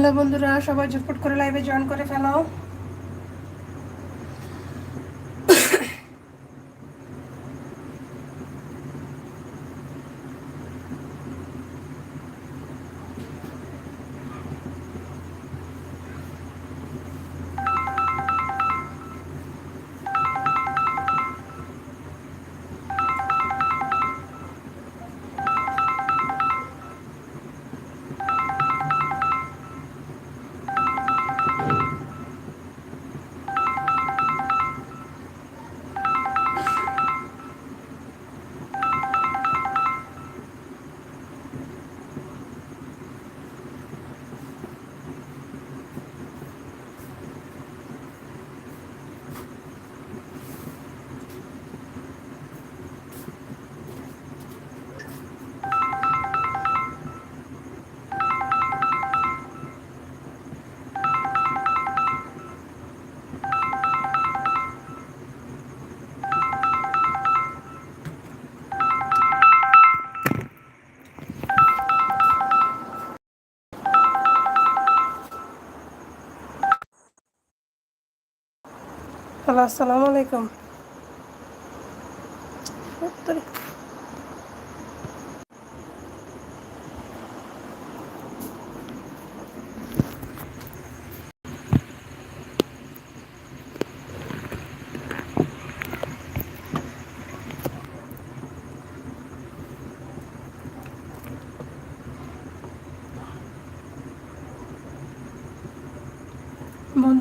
Hello বন্ধুরা সবাই ঝটপট করে লাইভে জয়েন করে ফেলো। আসসালামু আলাইকুম।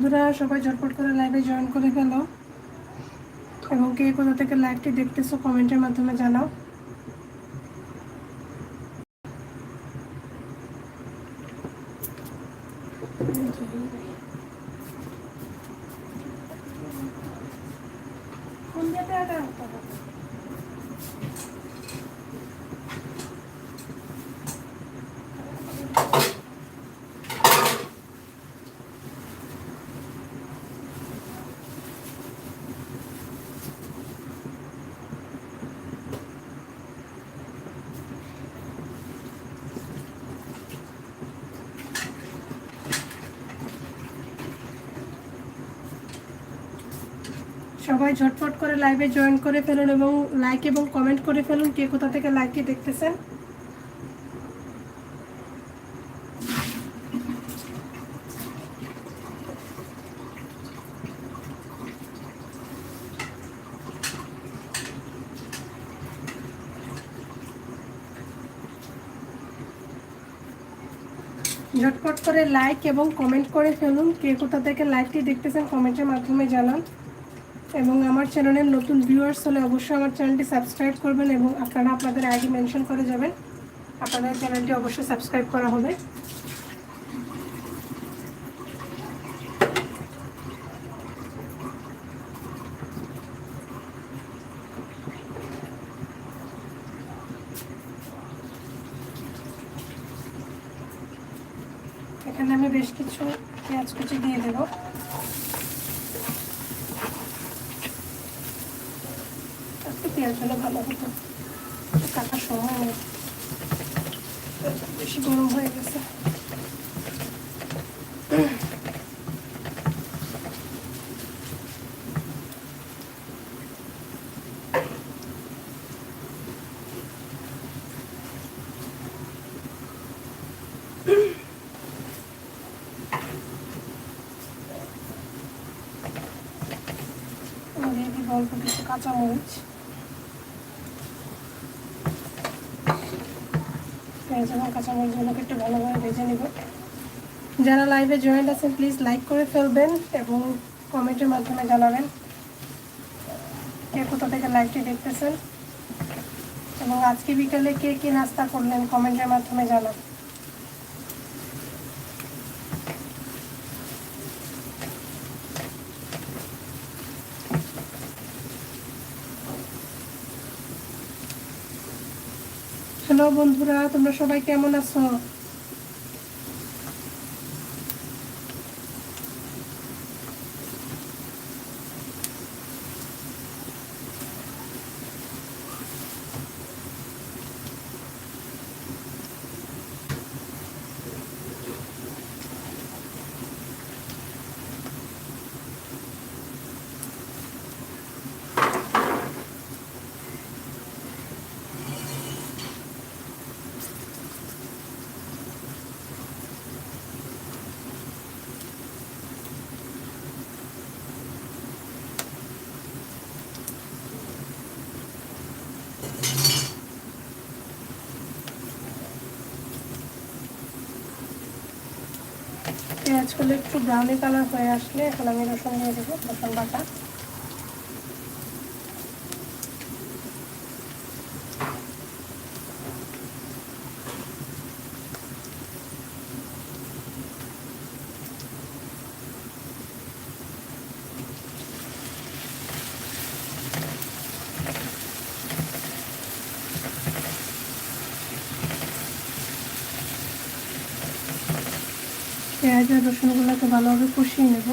বন্ধুরা, সবাই ঝটপট করে লাইভে জয়েন করে গেল এবং কে কোথা থেকে লাইভটি দেখতেছো কমেন্টের মাধ্যমে জানাও। কোন জায়গাটা সবাই ঝটপট করে লাইভে জয়েন করে ফেলুন এবং লাইক এবং কমেন্ট করে ফেলুন কে কোথা থেকে লাইভটি দেখতেছেন। ঝটপট করে লাইক এবং কমেন্ট করে ফেলুন কে কোথা থেকে লাইভটি দেখতেছেন কমেন্টের মাধ্যমে জানান। এবং আমার চ্যানেলের নতুন ভিউয়ার্স হলে অবশ্যই আমার চ্যানেলটি সাবস্ক্রাইব করবেন এবং আপনারা আপনাদের আইডি মেনশন করে যাবেন। আপনাদের চ্যানেলটি অবশ্যই সাবস্ক্রাইব করা হবে এখানে আমি বেশ কিছু পেঁয়াজ কুচি দিয়ে দেবো একটু পেঁয়াজ হলে ভালো হতো কাটার সময় নেই বেশি গরম হয়ে গেছে দিয়ে দিব অল্প কিছু কাঁচামরিচ। পেঁয়াজ এবং কাঁচামরিচগুলোকে একটু ভালোভাবে ভেজে নেব। যারা লাইভে জয়েন্ট আছেন প্লিজ লাইক করে ফেলবেন এবং কমেন্টের মাধ্যমে জানাবেন কে কোথা থেকে লাইভটি দেখতেছেন। এবং আজকে বিকালে কে কী নাস্তা করলেন, কমেন্টের মাধ্যমে জানান হ্যালো বন্ধুরা তোমরা সবাই কেমন আছো? মাছগুলো একটু ব্রাউনি কালার হয়ে আসলে এখন আমি রসুন দিয়ে দেবো রসুন বাটা। পেঁয়াজ আর রসুনগুলোকে ভালোভাবে কষিয়ে নেব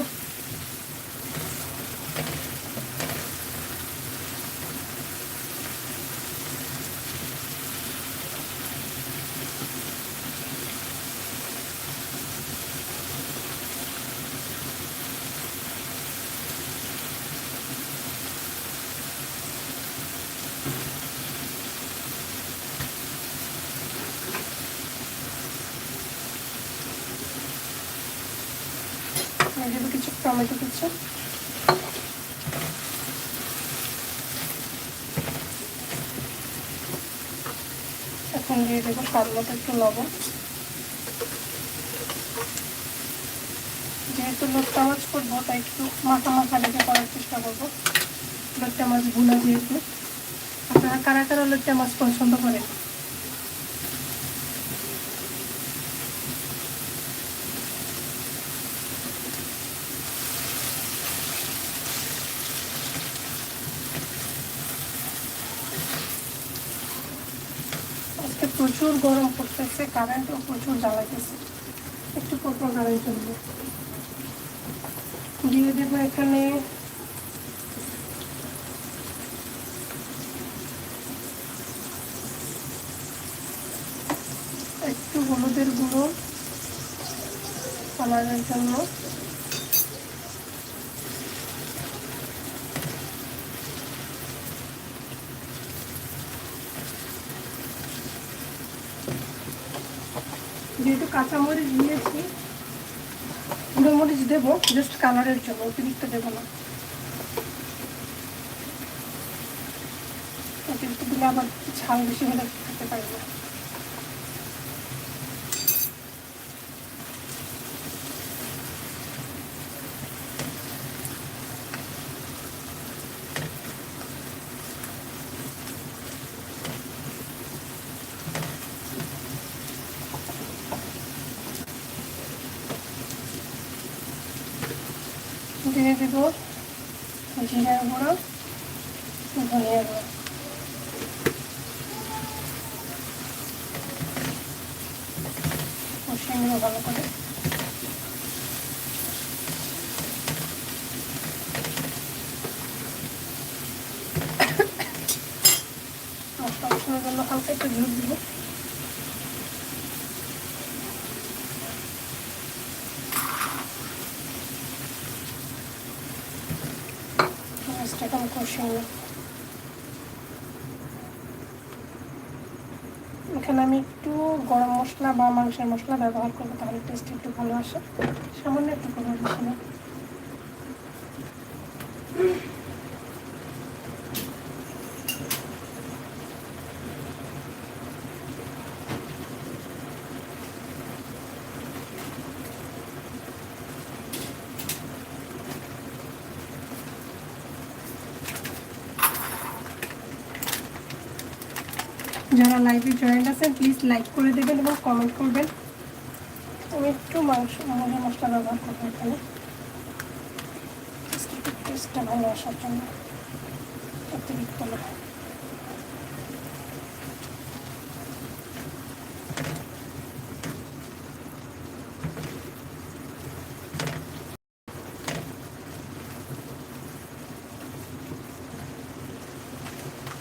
দিয়ে দেবো কিছু টমেটো কুচি এখন দিয়ে দেবো স্বাদ মতো একটু লবণ। যেহেতু লোটটা মাছ করব, তাই একটু মাথা মাথা রেখে করার চেষ্টা করব। লোটটা মাছ ভুনা যেহেতু আপনারা কারা কারা লোটটা মাছ পছন্দ করেন আজকে প্রচুর গরম পড়তেছে কারেন্টও প্রচুর জ্বালাইতেছে। একটু পরপর কারেন্ট চলবে দিয়ে দেবো এখানে একটু হলুদের গুঁড়ো কালারের জন্য যেহেতু কাঁচামরিচ দিয়েছি। গুঁড়ো মরিচ দেবো জাস্ট কালারের জন্য, অতিরিক্ত দেবো না। অতিরিক্ত দিলে আবার ঝাল বেশি হলে খেতে পারব না। দিয়ে দেবো জিরার গুঁড়ো ধনিয়া গুঁড়ো। কষিয়ে নেব ভালো করে মশলা কষানোর জন্য হালকা একটু ঝুল দিব মাছটা এখন কষিয়ে নেব এখানে আমি একটু গরম মশলা মাংসের মশলা ব্যবহার করব তাহলে টেস্ট একটু ভালো আসে। সামান্য একটু করব বেশি না যারা লাইভে জয়েন্ট আছেন প্লিজ লাইক করে দেবেন এবং কমেন্ট করবেন। আমি একটু মাংস মশলা মশলা ব্যবহার করব এখানে। টেস্টটা ভালো আসার জন্য। অতিরিক্ত না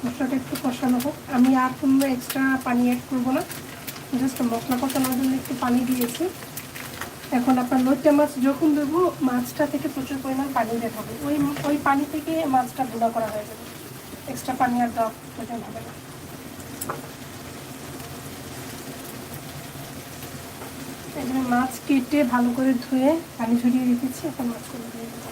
মশলাটা একটু কষানো হোক আমি আর কোনো এক্সট্রা পানি অ্যাড করব না। জাস্ট মশলা কষানোর জন্য একটু পানি দিয়েছি। এখন আপনার লইট্টা মাছ যখন দেবো মাছটা থেকে প্রচুর পরিমাণ পানি বের হবে। ওই ওই পানি থেকে মাছটা গুঁড়া করা হয়ে যাবে। এক্সট্রা পানি আর দেওয়া প্রয়োজন হবে না। মাছ কেটে ভালো করে ধুয়ে পানি ঝরিয়ে রেখেছি, এখন মাছগুলো দিয়ে দেবো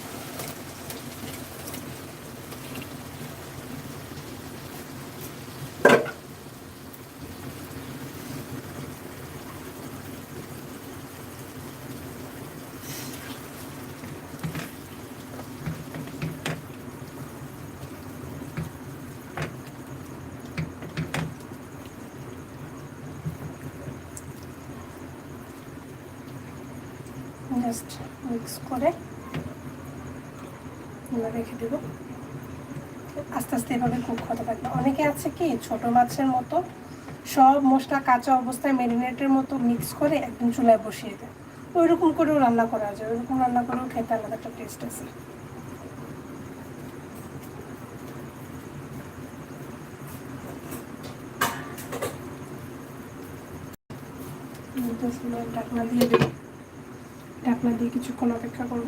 জাস্ট মিক্স করে রেখে দেবো। আস্তে আস্তে এভাবে কুক হতে থাকবে। অনেকে আছে কি, ছোট মাছের মতো সব মশলা কাঁচা অবস্থায় ম্যারিনেটের মতো মিক্স করে একদম চুলায় বসিয়ে দেয়। ওই রকম করেও রান্না করা যায়, ওইরকম রান্না করেও খেতে আলাদা একটা টেস্ট আছে। ঢাকনা দিয়ে দেবো ঢাকনা দিয়ে কিছুক্ষণ অপেক্ষা করব।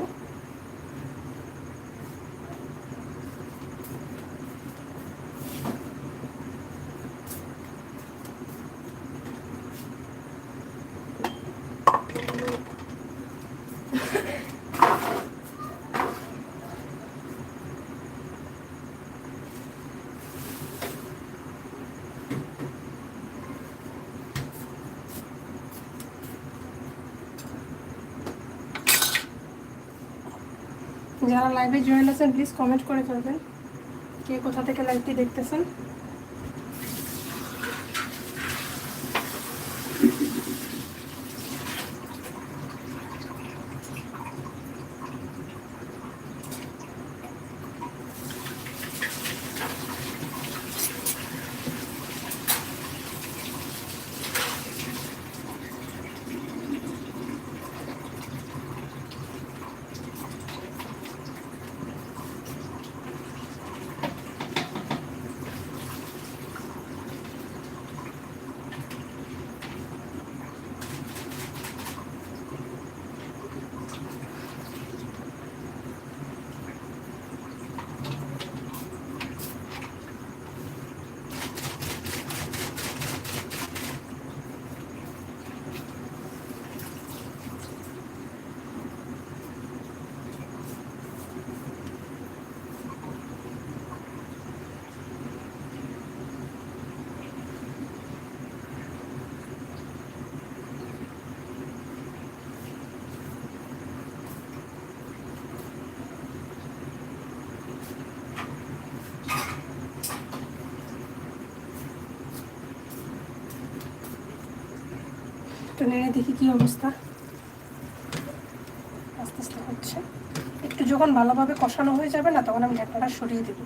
যারা লাইভে জয়েন আছেন প্লিজ কমেন্ট করে ফেলবেন। কে কোথা থেকে লাইভটি দেখতেছেন? একটু নেড়ে দেখি কি অবস্থা। আস্তে আস্তে হচ্ছে। একটু যখন ভালোভাবে কষানো হয়ে যাবে না, তখন আমি ঢাকনাটা সরিয়ে দেবো।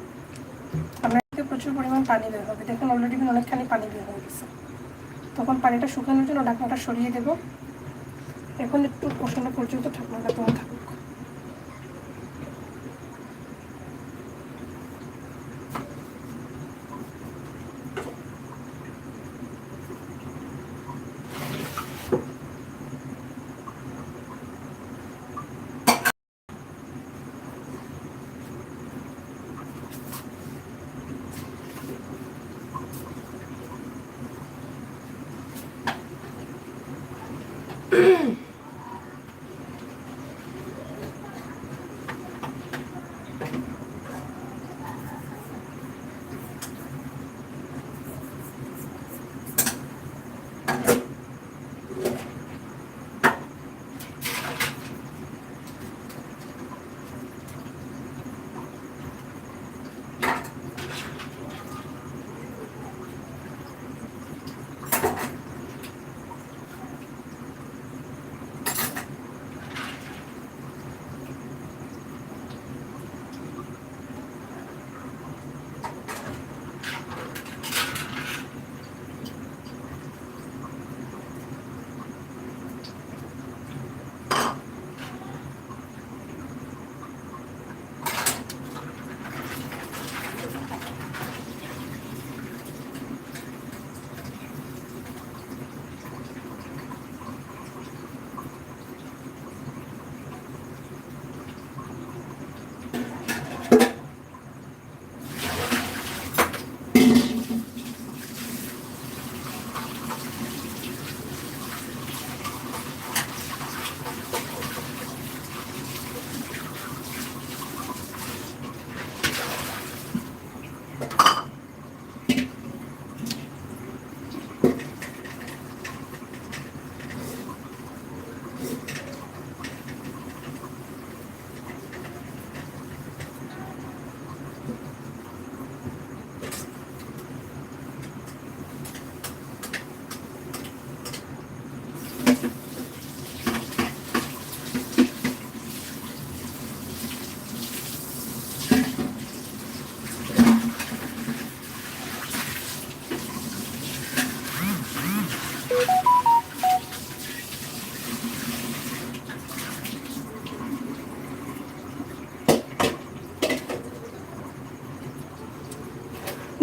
আপনাকে প্রচুর পরিমাণ পানি বের হবে। দেখুন অলরেডি অনেকখানি পানি বের হয়ে গেছে। তখন পানিটা শুকানোর জন্য ঢাকনাটা সরিয়ে দেবো। এখন একটু কষানো পর্যন্ত ঢাকনাটা তোমার থাকুক।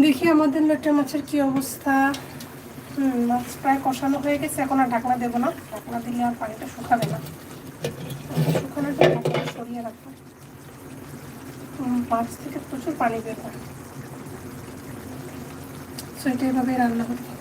দেখি আমাদের লোটে মাছের কি অবস্থা। হুম, মাছ প্রায় কষানো হয়ে গেছে, এখন আর ঢাকনা দেবো না। ঢাকনা দিলে আর পানিটা শুকাবে না। শুকানোর ঢাকনাটা সরিয়ে রাখব। মাছ থেকে প্রচুর পানি বের হয়। সো এটা এভাবেই রান্না হবে।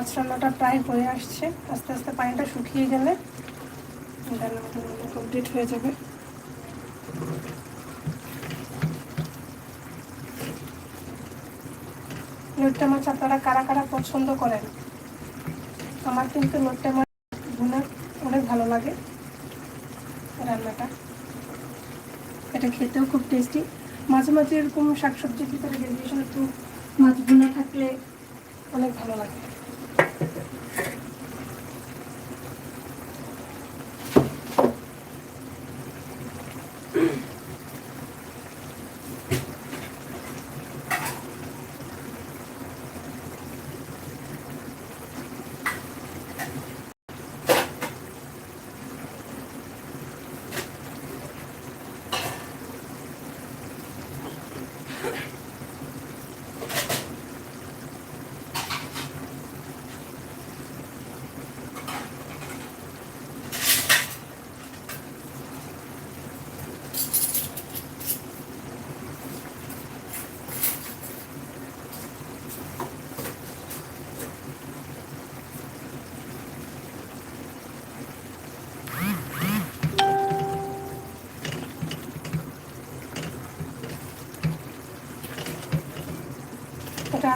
মাছ রান্নাটা প্রায় হয়ে আসছে। আস্তে আস্তে পানিটা শুকিয়ে গেলে কমপ্লিট হয়ে যাবে। লোট্টা মাছ আপনারা কারা কারা পছন্দ করেন? আমার কিন্তু লোট্টা মাছ ভুনা অনেক ভালো লাগে রান্নাটা। এটা খেতেও খুব টেস্টি মাঝে মাঝে এরকম শাকসবজির ভিতরে ভেরিয়েশন একটু মাছ ভুনা থাকলে অনেক ভালো লাগে।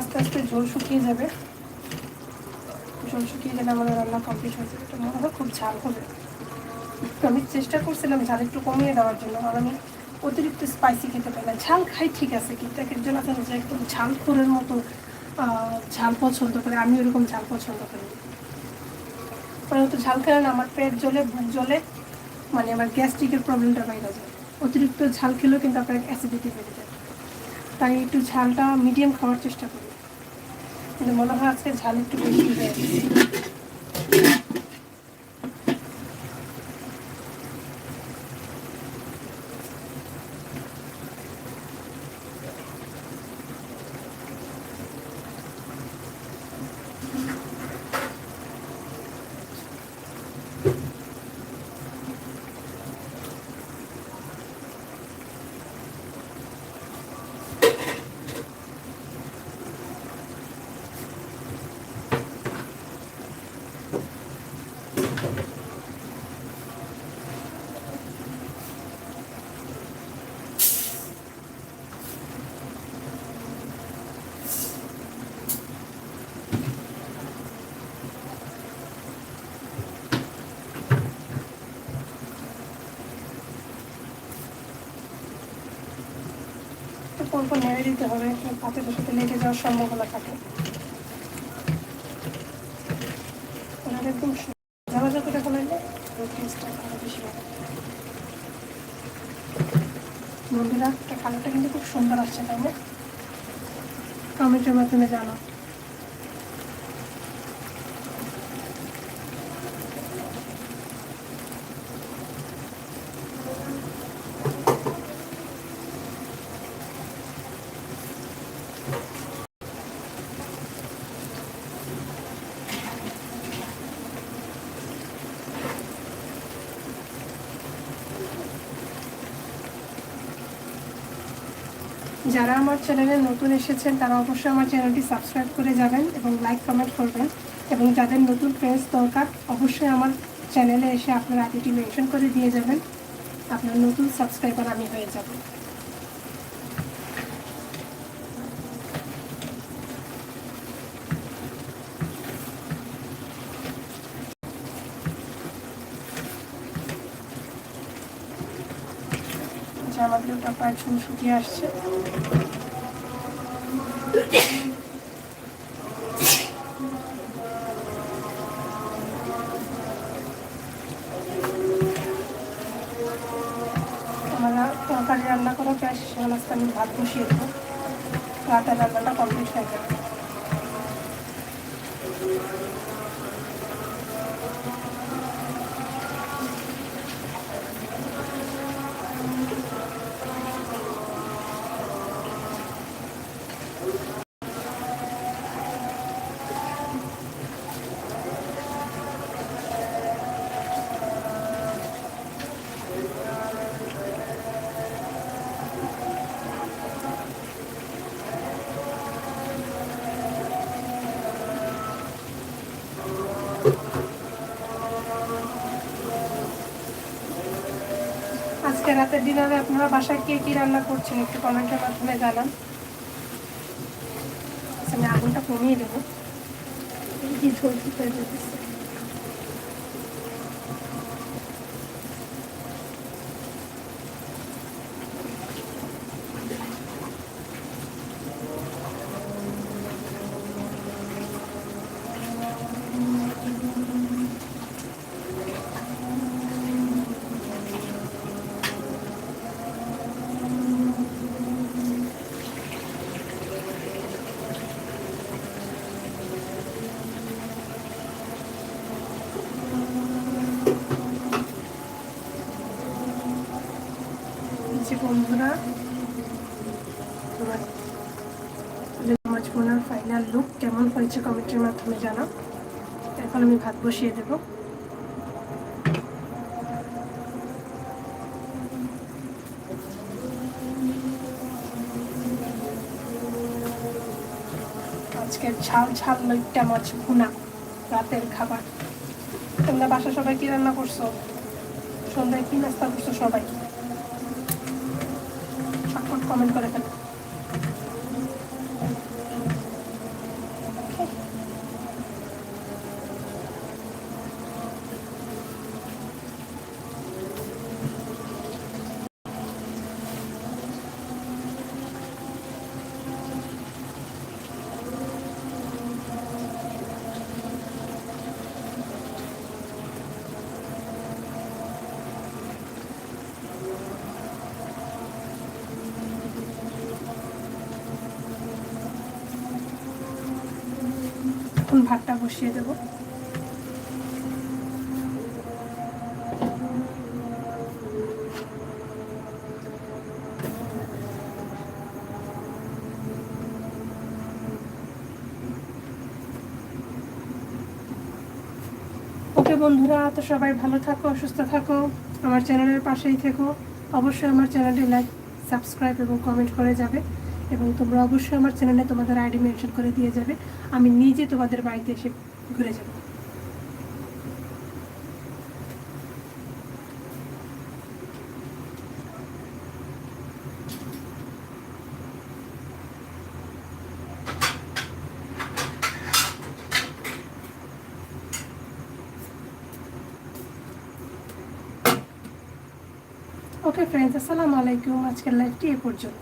আস্তে আস্তে জল শুকিয়ে যাবে। জল শুকিয়ে গেলে আমাদের রান্না কমপ্লিট হয়ে যাবে। মনে হয় খুব ঝাল হবে। আমি চেষ্টা করছিলাম ঝাল একটু কমিয়ে দেওয়ার জন্য, আর আমি অতিরিক্ত স্পাইসি খেতে পারি না। ঝাল খাই ঠিক আছে, কিন্তু এক একজন আছেন যে একদম ঝাল খোরের মতো ঝাল পছন্দ করে। আমি ওরকম ঝাল পছন্দ করি। কারণ তো ঝাল খেলে না, আমার পেট জ্বলে, বুক জ্বলে মানে আমার গ্যাস্ট্রিকের প্রবলেমটা বাইরে যায়। অতিরিক্ত ঝাল খেলেও কিন্তু আপনার অ্যাসিডিটি বেড়ে যায়। তাই একটু ঝালটা মিডিয়াম খাওয়ার চেষ্টা করি কিন্তু মনে হয় আজকে ঝাল একটু বেশি হয়ে গেছে। কোন পর নেড়ে দিতে হবে পাতে সাথে লেগে যাওয়ার সম্ভাবনা থাকে। ওনার একদম যাওয়া যাবে এটা বলাইলে টেস্টটা বেশি হবে। বন্ধুরা কালারটা কিন্তু খুব সুন্দর আসছে, তাই না? কমেন্টের মাধ্যমে জানো যারা আমার চ্যানেলে নতুন এসেছেন, তারা অবশ্যই আমার চ্যানেলটি সাবস্ক্রাইব করে যাবেন এবং লাইক কমেন্ট করবেন। এবং যাদের নতুন ফ্রেন্ডস দরকার, অবশ্যই আমার চ্যানেলে এসে আপনার আইডিটি মেনশন করে দিয়ে যাবেন। আপনার নতুন সাবস্ক্রাইবার আমি হয়ে যাব যে প্রায় চুল শুকিয়ে আসছে। তরকারি রান্না করা প্রায় শেষ হয়ে গেছে, আমি ভাত বসিয়ে দেবো। রাতের রান্নাটা কমপ্লিট হয়ে যাবে আপনারা বাসায় কে কি রান্না করছেন একটু কমেন্টের মাধ্যমে জানান। আচ্ছা, আমি আগুনটা কমিয়ে দেবো। কি ঝোল যে বন্ধুরা তোমার মাছ বোনার ফাইনাল লুক কেমন হয়েছে কমেন্টের মাধ্যমে জানাও এখন আমি ভাত বসিয়ে দেব। আজকের ঝাল ঝাল লইটা মাছ ভুনা, রাতের খাবার। তোমরা বাসা সবাই কি রান্না করছ? সন্ধ্যায় কি নাস্তা করছ সবাই? কমেন্ট করে ফেলো এখন ভাতটা বসিয়ে দেবো। ওকে বন্ধুরা, তো সবাই ভালো থাকো, সুস্থ থাকো, আমার চ্যানেলের পাশেই থেকো। অবশ্যই আমার চ্যানেলটি লাইক, সাবস্ক্রাইব এবং কমেন্ট করে যাবে এবং তোমরা অবশ্যই আমার চ্যানেলে তোমাদের আইডি মেনশন করে দিয়ে যাবে। আমি নিজে তোমাদের বাড়িতে এসে ঘুরে যাব। ওকে ফ্রেন্ডস আসসালামু আলাইকুম। আজকের লাইভটি এ পর্যন্ত